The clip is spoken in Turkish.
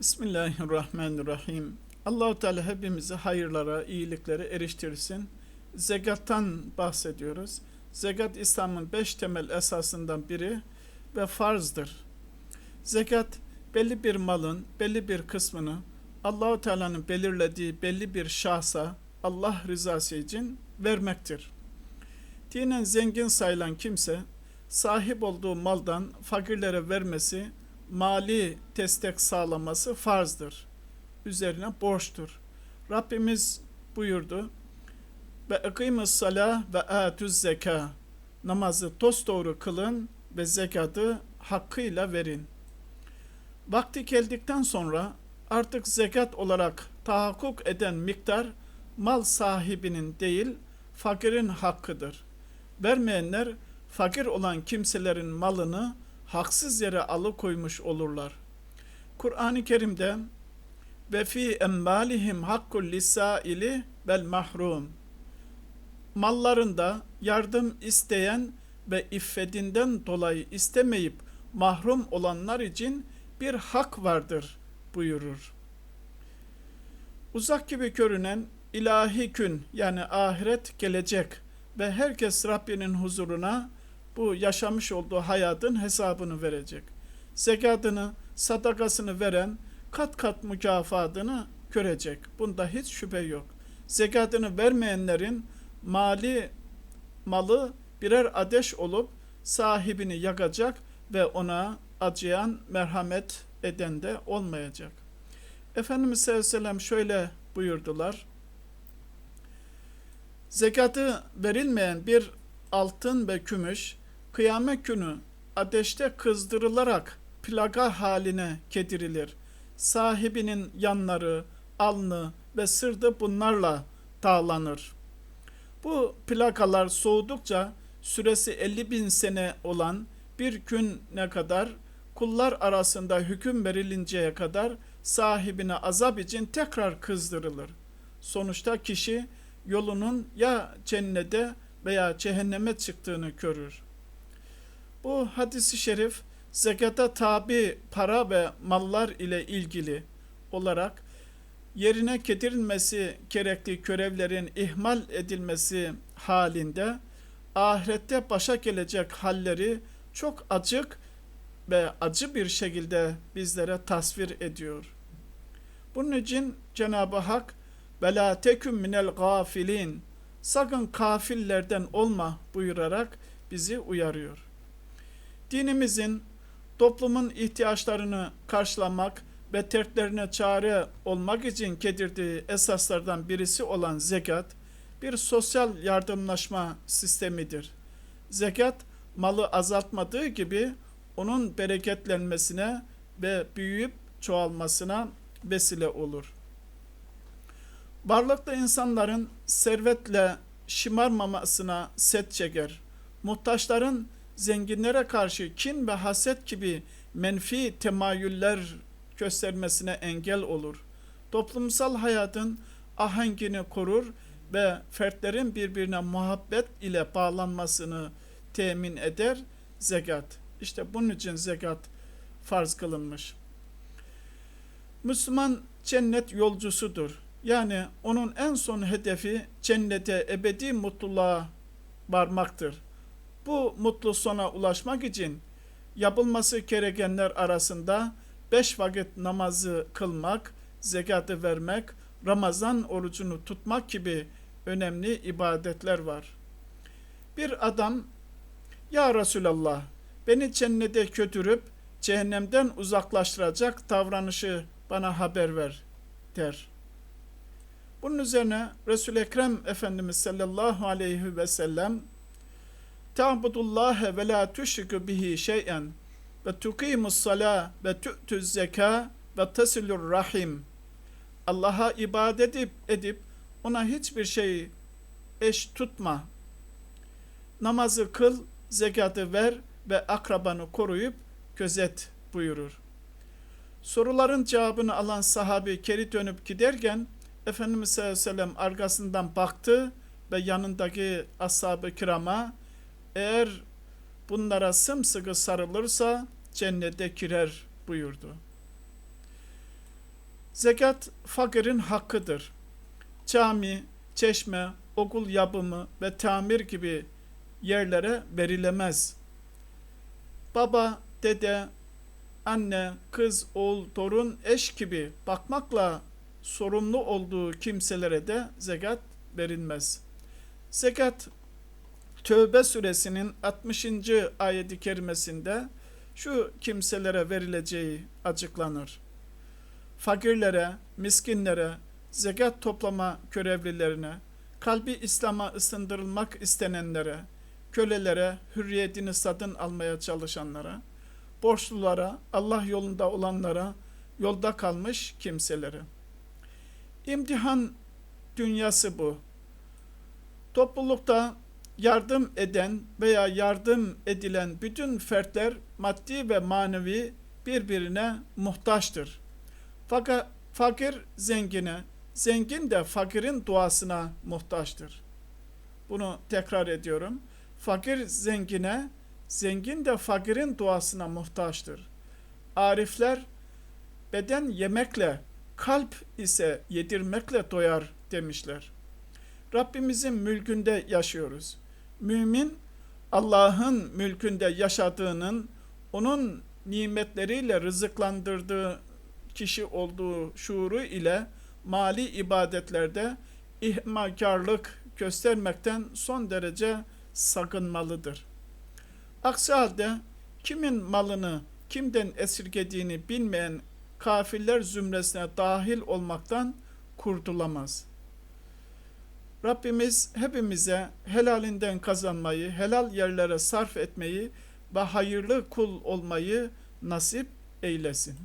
Bismillahirrahmanirrahim. Allahu Teala hepimizi hayırlara, iyiliklere eriştirsin. Zekattan bahsediyoruz. Zekat İslam'ın beş temel esasından biri ve farzdır. Zekat belli bir malın belli bir kısmını Allahu Teala'nın belirlediği belli bir şahsa Allah rızası için vermektir. Dinen zengin sayılan kimse sahip olduğu maldan fakirlere vermesi mali destek sağlaması farzdır. Üzerine borçtur. Rabbimiz buyurdu. Ve ekîmü's salah ve atüz zeka. Namazı dosdoğru kılın ve zekatı hakkıyla verin. Vakti geldikten sonra artık zekat olarak tahakkuk eden miktar mal sahibinin değil fakirin hakkıdır. Vermeyenler fakir olan kimselerin malını haksız yere alıkoymuş olurlar. Kur'an-ı Kerim'de ve fi embalihim hakkul lisaili vel mahrum mallarında yardım isteyen ve iffetinden dolayı istemeyip mahrum olanlar için bir hak vardır buyurur. Uzak gibi görünen ilahi gün yani ahiret gelecek ve herkes Rabbinin huzuruna bu yaşamış olduğu hayatın hesabını verecek. Zekatını, sadakasını veren kat kat mükafatını görecek. Bunda hiç şüphe yok. Zekatını vermeyenlerin mali malı birer ateş olup sahibini yakacak ve ona acıyan merhamet eden de olmayacak. Efendimiz sallallahu aleyhi ve sellem şöyle buyurdular. Zekatı verilmeyen bir altın ve gümüş kıyamet günü ateşte kızdırılarak plaga haline getirilir. Sahibinin yanları, alnı ve sırdı bunlarla dağlanır. Bu plakalar soğudukça süresi 50 bin sene olan bir gün ne kadar kullar arasında hüküm verilinceye kadar sahibine azap için tekrar kızdırılır. Sonuçta kişi yolunun ya cennete veya cehenneme çıktığını görür. Bu hadisi şerif zekata tabi para ve mallar ile ilgili olarak yerine getirilmesi gerekli görevlerin ihmal edilmesi halinde ahirette başa gelecek halleri çok acık ve acı bir şekilde bizlere tasvir ediyor. Bunun için Cenab-ı Hak ve la teküm minel gafilin sakın kafillerden olma buyurarak bizi uyarıyor. Dinimizin toplumun ihtiyaçlarını karşılamak ve terklerine çare olmak için getirdiği esaslardan birisi olan zekat, bir sosyal yardımlaşma sistemidir. Zekat, malı azaltmadığı gibi onun bereketlenmesine ve büyüyüp çoğalmasına vesile olur. Varlıklı insanların servetle şımarmamasına set çeker. Muhtaçların zenginlere karşı kin ve haset gibi menfi temayüller göstermesine engel olur. Toplumsal hayatın ahengini korur ve fertlerin birbirine muhabbet ile bağlanmasını temin eder zekat. İşte bunun için zekat farz kılınmış. Müslüman cennet yolcusudur. Yani onun en son hedefi cennete ebedi mutluluğa varmaktır. Bu mutlu sona ulaşmak için yapılması gerekenler arasında beş vakit namazı kılmak, zekatı vermek, Ramazan orucunu tutmak gibi önemli ibadetler var. Bir adam, Ya Resulallah, beni cennete götürüp cehennemden uzaklaştıracak davranışı bana haber ver der. Bunun üzerine Resul-i Ekrem Efendimiz sallallahu aleyhi ve sellem Ta'budullahe ve la tüşriku bihi şey'en ve tukimus sala ve tu'tuz zeka ve tasilur rahim. Allah'a ibadet edip, edip ona hiçbir şey eş tutma. Namazı kıl, zekatı ver ve akrabanı koruyup gözet buyurur. Soruların cevabını alan sahabi geri dönüp giderken Efendimiz sallallahu aleyhi ve sellem arkasından baktı ve yanındaki ashab-ı kirama eğer bunlara sımsıkı sarılırsa cennete girer buyurdu. Zekat fakirin hakkıdır. Cami, çeşme, okul yapımı ve tamir gibi yerlere verilemez. Baba, dede, anne, kız, oğul, torun, eş gibi bakmakla sorumlu olduğu kimselere de zekat verilmez. Zekat Tövbe suresinin 60. ayeti kerimesinde şu kimselere verileceği açıklanır. Fakirlere, miskinlere, zekat toplama görevlilerine, kalbi İslam'a ısındırılmak istenenlere, kölelere, hürriyetini satın almaya çalışanlara, borçlulara, Allah yolunda olanlara, yolda kalmış kimselere. İmtihan dünyası bu. Toplulukta yardım eden veya yardım edilen bütün fertler maddi ve manevi birbirine muhtaçtır. Fakat fakir zengine, zengin de fakirin duasına muhtaçtır. Bunu tekrar ediyorum. Fakir zengine, zengin de fakirin duasına muhtaçtır. Arifler beden yemekle, kalp ise yedirmekle doyar demişler. Rabbimizin mülkünde yaşıyoruz. Mümin Allah'ın mülkünde yaşadığının, onun nimetleriyle rızıklandırdığı kişi olduğu şuuru ile mali ibadetlerde ihmalkarlık göstermekten son derece sakınmalıdır. Aksi halde kimin malını kimden esirgediğini bilmeyen kafirler zümresine dahil olmaktan kurtulamaz. Rabbimiz hepimize helalinden kazanmayı, helal yerlere sarf etmeyi ve hayırlı kul olmayı nasip eylesin.